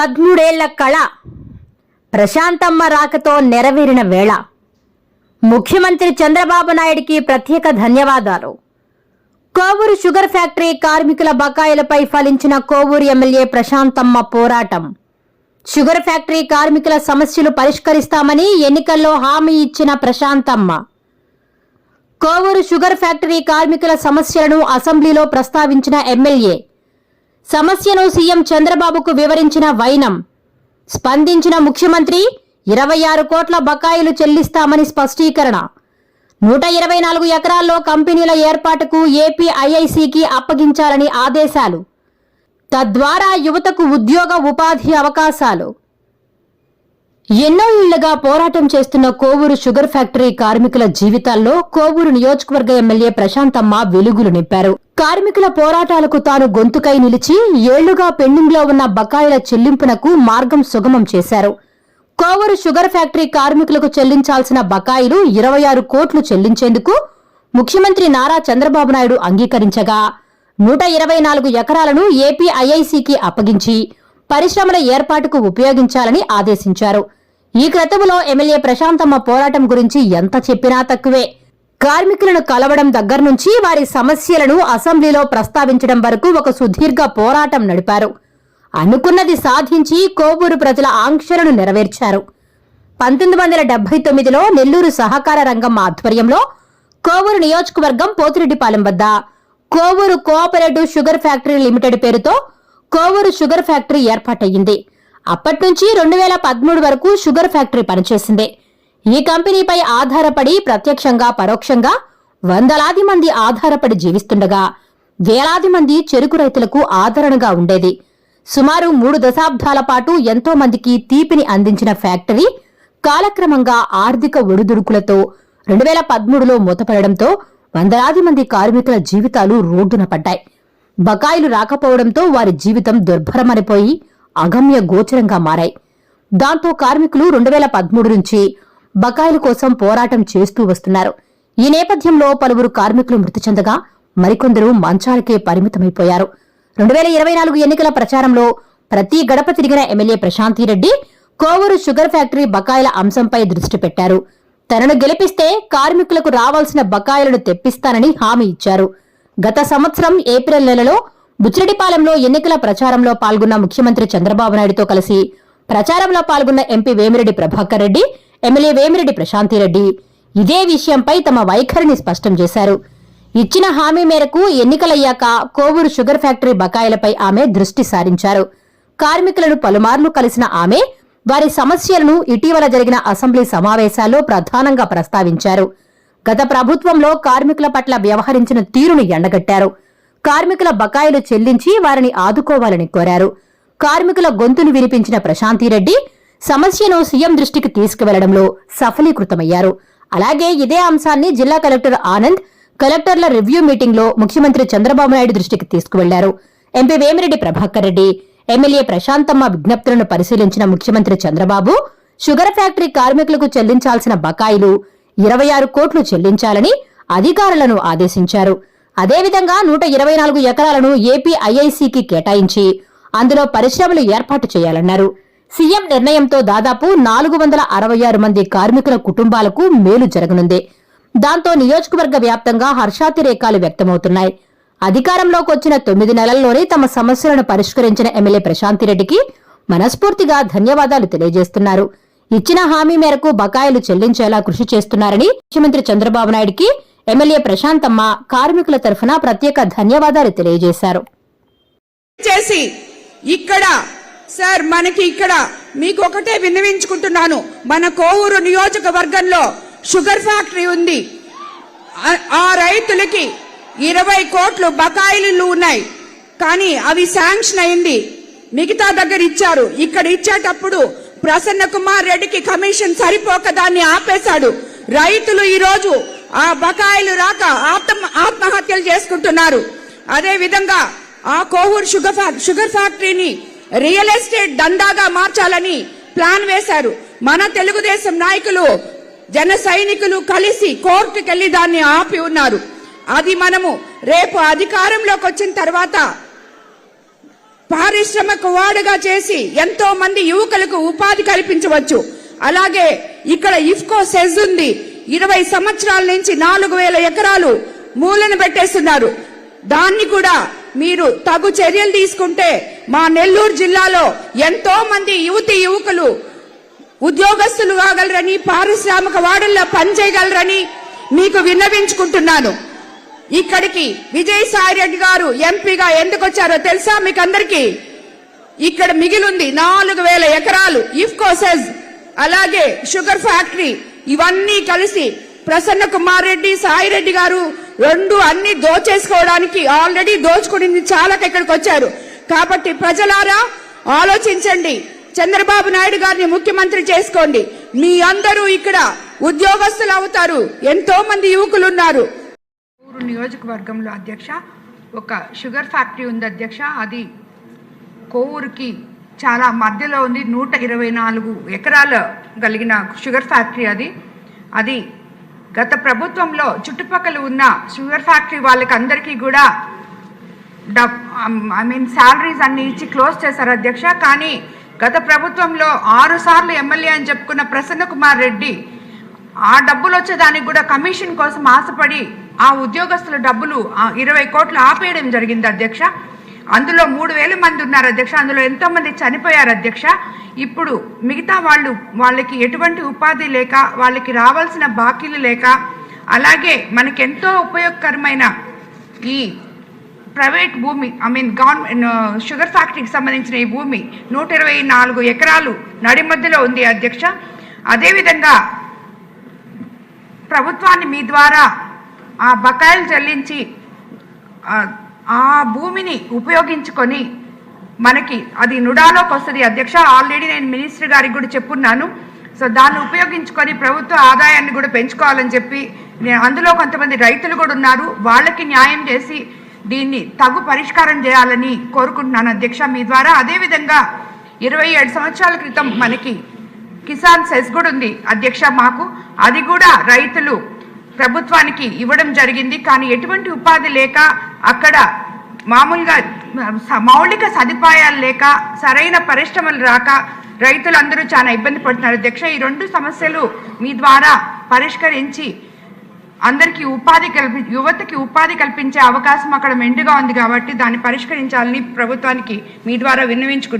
పదమూడేళ్ళ కళ ప్రశాంతమ్మ రాకతో నెరవేరిన వేళ. ముఖ్యమంత్రి చంద్రబాబు నాయుడికి ప్రత్యేక ధన్యవాదాలు. కోవూరు షుగర్ ఫ్యాక్టరీ కార్మికుల బకాయిలపై ఫలించిన కోవూరు ఎమ్మెల్యే ప్రశాంతమ్మ పోరాటం. షుగర్ ఫ్యాక్టరీ కార్మికుల సమస్యలు పరిష్కరిస్తామని ఎన్నికల్లో హామీ ఇచ్చిన ప్రశాంతమ్మ. కోవూరు షుగర్ ఫ్యాక్టరీ కార్మికుల సమస్యలను అసెంబ్లీలో ప్రస్తావించిన ఎమ్మెల్యే సమస్యను సీఎం చంద్రబాబుకు వివరించిన వైనం. స్పందించిన ముఖ్యమంత్రి ఇరవై ఆరు కోట్ల బకాయిలు చెల్లిస్తామని స్పష్టీకరణ. నూట ఇరవై నాలుగు ఎకరాల్లో కంపెనీల ఏర్పాటుకు ఏపీ ఐఐసికి అప్పగించాలని ఆదేశాలు. తద్వారా యువతకు ఉద్యోగ ఉపాధి అవకాశాలు. ఎన్నో ఏళ్ళుగా పోరాటం చేస్తున్న కోవూరు షుగర్ ఫ్యాక్టరీ కార్మికుల జీవితాల్లో కోవూరు నియోజకవర్గ ఎమ్మెల్యే ప్రశాంతమ్మ వెలుగులు నింపారు. కార్మికుల పోరాటాలకు తాను గొంతుకై నిలిచి ఏళ్ళుగా పెండింగ్లో ఉన్న బకాయిల చెల్లింపునకు మార్గం సుగమం చేశారు. కోవూరు షుగర్ ఫ్యాక్టరీ కార్మికులకు చెల్లించాల్సిన బకాయిలు ఇరవై ఆరు కోట్లు చెల్లించేందుకు ముఖ్యమంత్రి నారా చంద్రబాబు నాయుడు అంగీకరించగా నూట ఇరవై నాలుగు ఎకరాలను ఏపీఐఐసికి అప్పగించి పరిశ్రమల ఏర్పాటుకు ఉపయోగించాలని ఆదేశించారు. ఈ క్రతములో ఎమ్మెల్యే ప్రశాంతమ్మ పోరాటం గురించి ఎంత చెప్పినా తక్కువే. కార్మికులను కలవడం దగ్గర నుంచి వారి సమస్యలను అసెంబ్లీలో ప్రస్తావించడం వరకు ఒక సుదీర్ఘ పోరాటం నడిపారు. అనుకున్నది సాధించి కోవూరు ప్రజల ఆంక్షలను నెరవేర్చారు. పంతొమ్మిది వందల డెబ్బై తొమ్మిదిలో నెల్లూరు సహకార రంగం ఆధ్వర్యంలో కోవూరు నియోజకవర్గం పోతిరెడ్డిపాలెం వద్ద Kovur cooperative sugar factory limited పేరుతో కోవూరు షుగర్ ఫ్యాక్టరీ ఏర్పాటయ్యింది. అప్పటి నుంచి రెండు వేల పదమూడు వరకు షుగర్ ఫ్యాక్టరీ పనిచేసింది. ఈ కంపెనీపై ఆధారపడి ప్రత్యక్షంగా పరోక్షంగా వందలాది మంది ఆధారపడి జీవిస్తుండగా వేలాది మంది చెరుకు రైతులకు ఆదరణగా ఉండేది. సుమారు మూడు దశాబ్దాల పాటు ఎంతో మందికి తీపిని అందించిన ఫ్యాక్టరీ కాలక్రమంగా ఆర్థిక ఒడిదుడుకులతో రెండు వేల పదమూడులో మూతపడడంతో వందలాది మంది కార్మికుల జీవితాలు రోడ్డున పడ్డాయి. బకాయిలు రాకపోవడంతో వారి జీవితం దుర్భరమనిపోయి అగమ్య గోచరంగా మారాయి. దాంతో కార్మికులు రెండు వేల పదమూడు నుంచి బకాయిల కోసం పోరాటం చేస్తూ వస్తున్నారు. ఈ నేపథ్యంలో పలువురు కార్మికులు మృతి చెందగా మరికొందరు మంచాలకే పరిమితమైపోయారు. రెండు వేల ఇరవై నాలుగు ఎన్నికల ప్రచారంలో ప్రతి గడప తిరిగిన MLA Prashanthi Reddy Kovur sugar factory బకాయిల అంశంపై దృష్టి పెట్టారు. తనను గెలిపిస్తే కార్మికులకు రావాల్సిన బకాయిలను తెప్పిస్తానని హామీ ఇచ్చారు. గత సంవత్సరం ఏప్రిల్ నెలలో బుచ్చిరెడ్డిపాలెంలో ఎన్నికల ప్రచారంలో పాల్గొన్న ముఖ్యమంత్రి చంద్రబాబు నాయుడుతో కలిసి ప్రచారంలో పాల్గొన్న ఎంపీ వేమిరెడ్డి ప్రభాకర్ రెడ్డి ఎమ్మెల్యే వేమిరెడ్డి ప్రశాంతిరెడ్డి ఇదే విషయంపై తమ వైఖరిని స్పష్టం చేశారు. ఇచ్చిన హామీ మేరకు ఎన్నికలయ్యాక కోవూరు షుగర్ ఫ్యాక్టరీ బకాయిలపై ఆమె దృష్టి సారించారు. కార్మికులను పలుమార్లు కలిసిన ఆమె వారి సమస్యలను ఇటీవల జరిగిన అసెంబ్లీ సమావేశాల్లో ప్రధానంగా ప్రస్తావించారు. గత ప్రభుత్వంలో కార్మికుల పట్ల వ్యవహరించిన తీరును ఎండగట్టారు. కార్మికుల బకాయిలు చెల్లించి వారిని ఆదుకోవాలని కోరారు. కార్మికుల గొంతును వినిపించిన ప్రశాంతిరెడ్డి సమస్యను సీఎం దృష్టికి తీసుకువెళ్ళడంలో సఫలీకృతమయ్యారు. అలాగే ఇదే అంశాన్ని జిల్లా కలెక్టర్ ఆనంద్ కలెక్టర్ల రివ్యూ మీటింగ్లో ముఖ్యమంత్రి చంద్రబాబు నాయుడు దృష్టికి తీసుకువెళ్ళారు. ఎంపీ వేమిరెడ్డి ప్రభాకర్ రెడ్డి ఎమ్మెల్యే ప్రశాంతమ్మ విజ్ఞప్తులను పరిశీలించిన ముఖ్యమంత్రి చంద్రబాబు షుగర్ ఫ్యాక్టరీ కార్మికులకు చెల్లించాల్సిన బకాయిలు ఇరవై ఆరు కోట్లు చెల్లించాలని అధికారులను ఆదేశించారు. అదేవిధంగా నూట ఇరవై నాలుగు ఎకరాలను ఏపీ ఐఐసికి కేటాయించి అందులో పరిశ్రమలు ఏర్పాటు చేయాలన్నారు. సీఎం నిర్ణయంతో దాదాపు నాలుగు వందల అరవై ఆరు మంది కార్మికుల కుటుంబాలకు మేలు జరగనుంది. దాంతో నియోజకవర్గ వ్యాప్తంగా హర్షాతిరేకాలు వ్యక్తమవుతున్నాయి. అధికారంలోకి వచ్చిన తొమ్మిది నెలల్లోనే తమ సమస్యలను పరిష్కరించిన ఎమ్మెల్యే ప్రశాంతిరెడ్డికి మనస్ఫూర్తిగా ధన్యవాదాలు తెలియజేస్తున్నారు. ఇచ్చిన హామీ మేరకు బకాయిలు చెల్లించేలా కృషి చేస్తున్నారని ముఖ్యమంత్రి చంద్రబాబు నాయుడికి ఎమ్మెల్యే ప్రశాంతమ్మ కార్మికుల తరఫున ప్రత్యేక ధన్యవాదాలు తెలియజేశారు. చేసి ఇక్కడ సార్ మనకి ఇక్కడ మీకు ఒకటే విన్నవించుకుంటున్నాను. మన కోవూరు నియోజకవర్గంలో షుగర్ ఫ్యాక్టరీ ఉంది. ఆ- రైతులకి ఇరవై కోట్లు బకాయిలు ఉన్నాయి. కానీ అవి శాంక్షన్ అయింది. మిగతా దగ్గర ఇచ్చారు. ఇక్కడ ఇచ్చేటప్పుడు ప్రసన్న కుమార్ రెడ్డికి కమిషన్ సరిపోక దాన్ని ఆపేశాడు. రైతులు ఈ రోజు ఆ బకాయిలు రాక ఆత్మ ఆత్మహత్యలు చేసుకుంటున్నారు. అదే విధంగా ఆ కోవూరు షుగర్ ఫ్యాక్- షుగర్ ఫ్యాక్టరీని రియల్ ఎస్టేట్ దందాగా మార్చాలని ప్లాన్ వేశారు. మన తెలుగుదేశం నాయకులు జన సైనికులు కలిసి కోర్టుకెళ్ళి దాన్ని ఆపి ఉన్నారు. అది మనము రేపు అధికారంలోకి వచ్చిన తర్వాత పారిశ్రామిక వాడుగా చేసి ఎంతో మంది యువకులకు ఉపాధి కల్పించవచ్చు. అలాగే ఇక్కడ ఇఫ్కో సెజ్ ఉంది. ఇరవై సంవత్సరాల నుంచి నాలుగు వేల ఎకరాలు మూలన పెట్టేస్తున్నారు. దాన్ని కూడా మీరు తగు చర్యలు తీసుకుంటే మా నెల్లూరు జిల్లాలో ఎంతో మంది యువతి యువకులు ఉద్యోగస్తులు కాగలరని పారిశ్రామిక వాడల్లో పనిచేయగలరని మీకు విన్నవించుకుంటున్నాను. ఇక్కడికి విజయసాయి రెడ్డి గారు ఎంపీగా ఎందుకు వచ్చారో తెలుసా మీకు అందరికీ ఇక్కడ మిగిలింది నాలుగు వేల ఎకరాలు ఇఫ్కో సెజ్ అలాగే షుగర్ ఫ్యాక్టరీ ఇవన్నీ కలిసి ప్రసన్న కుమార్ రెడ్డి సాయిరెడ్డి గారు రెండు అన్ని దోచేసుకోవడానికి ఆల్రెడీ దోచుకుని చాలా ఇక్కడికి వచ్చారు. కాబట్టి ప్రజలారా ఆలోచించండి. చంద్రబాబు నాయుడు గారిని ముఖ్యమంత్రి చేసుకోండి. మీ అందరూ ఇక్కడ ఉద్యోగస్తులు అవుతారు. ఎంతో మంది యువకులు ఉన్నారు. ఊరు నియోజకవర్గంలో అధ్యక్ష ఒక షుగర్ ఫ్యాక్టరీ ఉంది అధ్యక్ష అది కోవూరుకి చాలా మధ్యలో ఉంది నూట ఇరవై నాలుగు ఎకరాల కలిగిన షుగర్ ఫ్యాక్టరీ అది. అది గత ప్రభుత్వంలో చుట్టుపక్కల ఉన్న షుగర్ ఫ్యాక్టరీ వాళ్ళకి అందరికీ కూడా డబ్ ఐ మీన్ శాలరీస్ అన్ని ఇచ్చి క్లోజ్ చేశారు అధ్యక్ష. కానీ గత ప్రభుత్వంలో ఆరు సార్లు ఎమ్మెల్యే అని చెప్పుకున్న ప్రసన్న కుమార్ రెడ్డి ఆ డబ్బులు వచ్చేదానికి కూడా కమిషన్ కోసం ఆశపడి ఆ ఉద్యోగస్తుల డబ్బులు ఇరవై కోట్లు ఆపేయడం జరిగింది అధ్యక్ష. అందులో మూడు వేల మంది ఉన్నారు అధ్యక్ష. అందులో ఎంతో మంది చనిపోయారు అధ్యక్ష. ఇప్పుడు మిగతా వాళ్ళు వాళ్ళకి ఎటువంటి ఉపాధి లేక వాళ్ళకి రావాల్సిన బాకీలు లేక అలాగే మనకెంతో ఉపయోగకరమైన ఈ ప్రైవేట్ భూమి ఐ మీన్ గవర్నమెంట్ షుగర్ ఫ్యాక్టరీకి సంబంధించిన ఈ భూమి నూట ఇరవై నాలుగు ఎకరాలు నడి మధ్యలో ఉంది అధ్యక్ష. అదేవిధంగా ప్రభుత్వాన్ని మీ ద్వారా ఆ బకాయిలు చెల్లించి ఆ- భూమిని ఉపయోగించుకొని మనకి అది నుడాలోకి వస్తుంది అధ్యక్ష ఆల్రెడీ నేను మినిస్టర్ గారికి కూడా చెప్పున్నాను. సో దాన్ని ఉపయోగించుకొని ప్రభుత్వ ఆదాయాన్ని కూడా పెంచుకోవాలని చెప్పి నేను అందులో కొంతమంది రైతులు కూడా ఉన్నారు. వాళ్ళకి న్యాయం చేసి దీన్ని తగు పరిష్కారం చేయాలని కోరుకుంటున్నాను అధ్యక్ష. మీ ద్వారా అదేవిధంగా ఇరవై ఏడు సంవత్సరాల క్రితం మనకి కిసాన్ సెస్ కూడా ఉంది అధ్యక్ష మాకు. అది కూడా రైతులు ప్రభుత్వానికి ఇవ్వడం జరిగింది. కానీ ఎటువంటి ఉపాధి లేక అక్కడ మామూలుగా మౌలిక సదుపాయాలు లేక సరైన పరిశ్రమలు రాక రైతులందరూ చాలా ఇబ్బంది పడుతున్నారు. అధ్యక్ష ఈ రెండు సమస్యలు మీ ద్వారా పరిష్కరించి అందరికీ ఉపాధి కల్పి యువతకి ఉపాధి కల్పించే అవకాశం అక్కడ మెండుగా ఉంది కాబట్టి దాన్ని పరిష్కరించాలని ప్రభుత్వానికి మీ ద్వారా విన్నవించుకుంటున్నాను